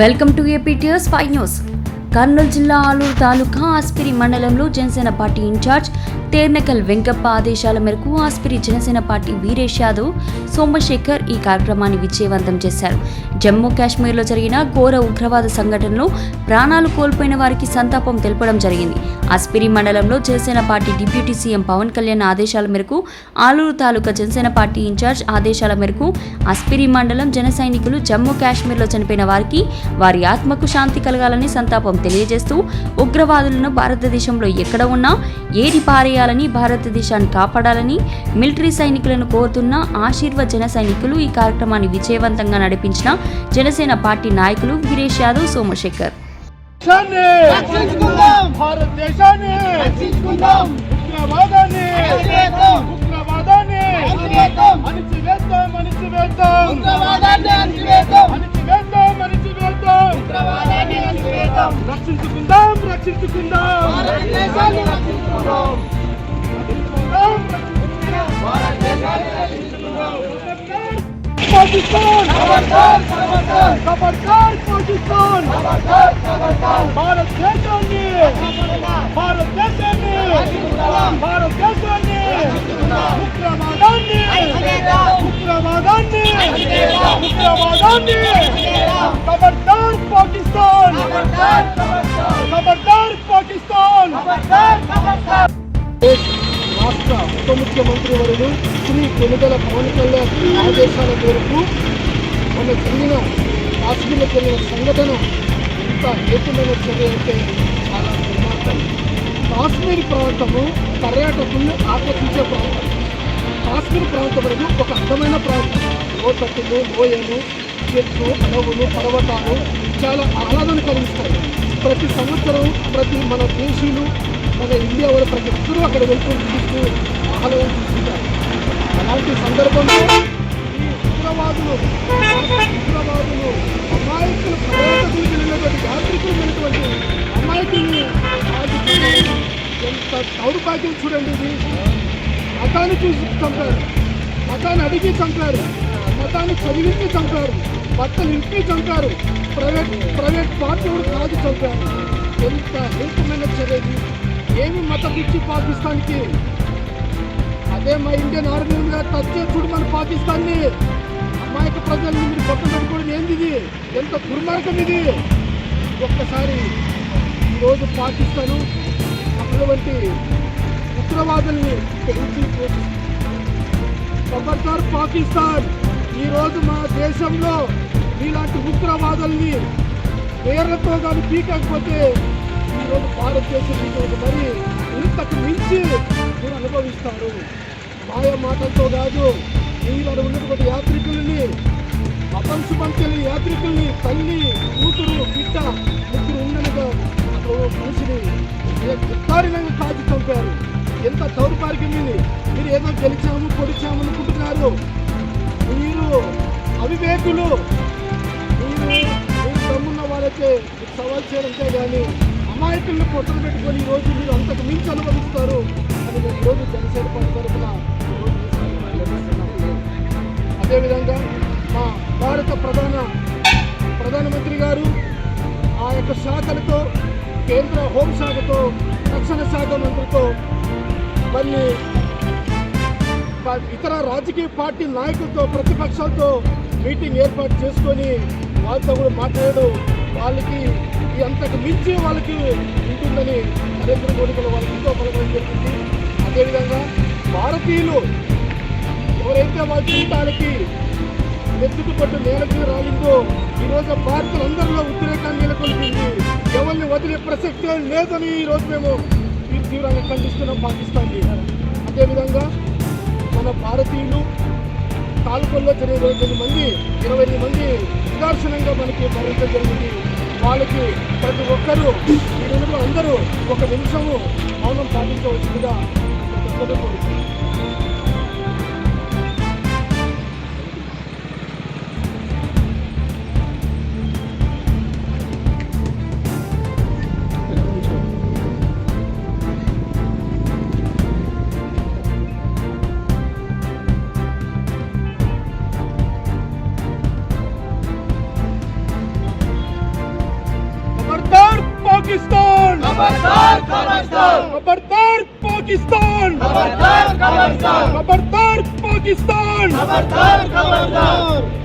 Welcome to APTS five news. Kurnool జిల్లా ఆలూరు తాలూకా ఆస్పిరి మండలంలో Janasena party incharge Ternakal Venkappa ఆదేశాల మేరకు ఆస్పిరి జనసేన పార్టీ వీరేష్ యాదవ్ సోమశేఖర్ ఈ కార్యక్రమాన్ని విజయవంతం చేశారు. జమ్మూ కాశ్మీర్లో జరిగిన ఘోర ఉగ్రవాద సంఘటనలో ప్రాణాలు కోల్పోయిన వారికి సంతాపం తెలపడం జరిగింది. ఆస్పిరి మండలంలో Janasena party deputy CM Pawan Kalyan ఆదేశాల మేరకు ఆలూరు తాలూకా జనసేన పార్టీ ఇన్ఛార్జ్ ఆదేశాల మేరకు అస్పిరి మండలం జన సైనికులు జమ్మూ కాశ్మీర్లో చనిపోయిన వారికి వారి ఆత్మకు శాంతి కలగాలని సంతాపం తెలియజేస్తూ ఉగ్రవాదులను భారతదేశంలో ఎక్కడ ఉన్నా ఏరి పారేయాలని భారతదేశాన్ని కాపాడాలని మిలిటరీ సైనికులను కోరుతున్న ఆశీర్వ జన సైనికులు ఈ కార్యక్రమాన్ని విజయవంతంగా నడిపించిన జనసేన పార్టీ నాయకులు వీరేష్ యాదవ్ సోమశేఖర్. రక్షించుకుందాం. భారతదేశాన్ని పాకిస్తాన్ ఖబర్దార్ ఖబర్దార్ ఖబర్దార్ పాకిస్తాన్ ఖబర్దార్ ఖబర్దార్ భారతదేశాన్ని భారతదేశాన్ని భారతదేశాన్ని ఉగ్రవాదాన్ని ఉగ్రవాదాన్ని ఉగ్రవాదాన్ని ఖబర్దార్ పాకిస్తాన్ ఖబర్దార్ ఖబర్దార్ ఉప ముఖ్యమంత్రి వరకు శ్రీ కొనుగల పవన్ కళ్యాణ్ ఆదేశాల మేరకు మొన్న జరిగిన కాశ్మీర్లో జరిగిన సంఘటన ఇంత హేతుమైన చర్య అంటే చాలా దుర్మార్గం. కాశ్మీర్ ప్రాంతము పర్యాటకుల్ని ఆకర్షించే ప్రాంతం. కాశ్మీర్ ప్రాంతం అనేది ఒక అందమైన ప్రాంతం. లోతట్టులు లోయలు చెట్లు అడవులు పర్వతాలు చాలా ఆహ్లాదాన్ని కలిగిస్తాయి. ప్రతి సంవత్సరం ప్రతి మన దేశీయులు మన ఇండియా వాళ్ళు ప్రతి ఒక్కరూ అక్కడ వెళ్తూ చూస్తూ అలాంటి సందర్భంలో ఈ ఉగ్రవాదులు ఉగ్రవాదులు అమాయకులు పర్యాటకులు వెళ్ళినటువంటి యాత్రికులు వెళ్ళినటువంటి అమాయకుల్ని ఎంత దౌర్భాగ్యం చూడండి ఇది. మతాన్ని చూసి చంపారు. మతాన్ని అడిగి చంపారు. మతాన్ని చదివించి చంపారు. బట్టలు ఇంటికి చంపారు. ప్రైవేట్ ప్రైవేట్ పార్టీ కూడా కాదు చంపారు. ఎంత హేతమైన చర్యది ఏమి మత పిచ్చి పాకిస్తాన్కి? అదే మా ఇండియన్ ఆర్మీ మీద టచ్ చేసి చూడు మన పాకిస్తాన్ని. అమాయక ప్రజల్ని మీరు పక్క పెట్టుకోవడం ఏంది ఇది? ఎంత దుర్మార్గం ఇది? ఒక్కసారి ఈరోజు పాకిస్తాను అటువంటి ఉగ్రవాదుల్ని పెంచి పోషిస్తుంది. ఖబర్దార్ పాకిస్తాన్ ఈరోజు మా దేశంలో ఇలాంటి ఉగ్రవాదుల్ని పేర్లతో కానీ పీకకపోతే ఈరోజు భారతదేశం ఈరోజు మరి ఇంతకు మించి మీరు అనుభవిస్తారు. మాయ మాటలతో కాదు మీరు ఉన్నటువంటి యాత్రికుల్ని అపంశు పంచని యాత్రికుల్ని తల్లి కూతురు బిడ్డ ముగ్గురు ఉండగా మనిషిని దారుణంగా కాచి చంపారు. ఎంత దౌర్భాగ్యం ఇది. మీరు ఏదో గెలిచాము పొడిచాము అనుకుంటున్నారు. మీరు అవివేకులు. మీరు మీరు దమ్మున్న వాళ్ళకే సవాల్ చేయడంతే కానీ అమాయకుల్ని పొట్టలు పెట్టుకొని ఈరోజు రోజు మీరు అంతకు మించి అనుభవిస్తారు. అని ఈరోజు జనసేన పార్టీ తరఫున అదేవిధంగా మా భారత ప్రధాన ప్రధానమంత్రి గారు ఆ యొక్క శాఖలతో కేంద్ర హోంశాఖతో రక్షణ శాఖ మంత్రితో కొన్ని ఇతర రాజకీయ పార్టీ నాయకులతో ప్రతిపక్షాలతో మీటింగ్ ఏర్పాటు చేసుకొని వాళ్ళతో కూడా మాట్లాడడం వాళ్ళకి అంతకు మించి వాళ్ళకి ఉంటుందని నరేంద్ర మోడీ కూడా వాళ్ళకి ఎంతో బలమైన జరిగింది అదేవిధంగా భారతీయులు ఎవరైతే వాళ్ళ జీవితాలకి ఎత్తుకు పట్టు నేలకి రాలిందో ఈరోజు భారతలందరిలో ఉద్రేకాన్ని నెలకొల్పింది. ఎవరిని వదిలే ప్రసక్తే లేదని ఈరోజు మేము ఈ తీవ్రంగా ఖండిస్తున్నాం పాకిస్తాన్ని అదేవిధంగా మన భారతీయులు తాలూకుల్లో జరిగే ఇరవై ఎనిమిది మంది ఇరవై ఎనిమిది మంది నిదర్శనంగా మనకి మరణించడం జరిగింది. వాళ్ళకి ప్రతి ఒక్కరూ ఈ అందరూ ఒక నిమిషము మౌనం పాటించవలసిందిగా खबरदार खबरदार खबरदार पाकिस्तान खबरदार खबरदार खबरदार पाकिस्तान खबरदार खबरदार Thank you.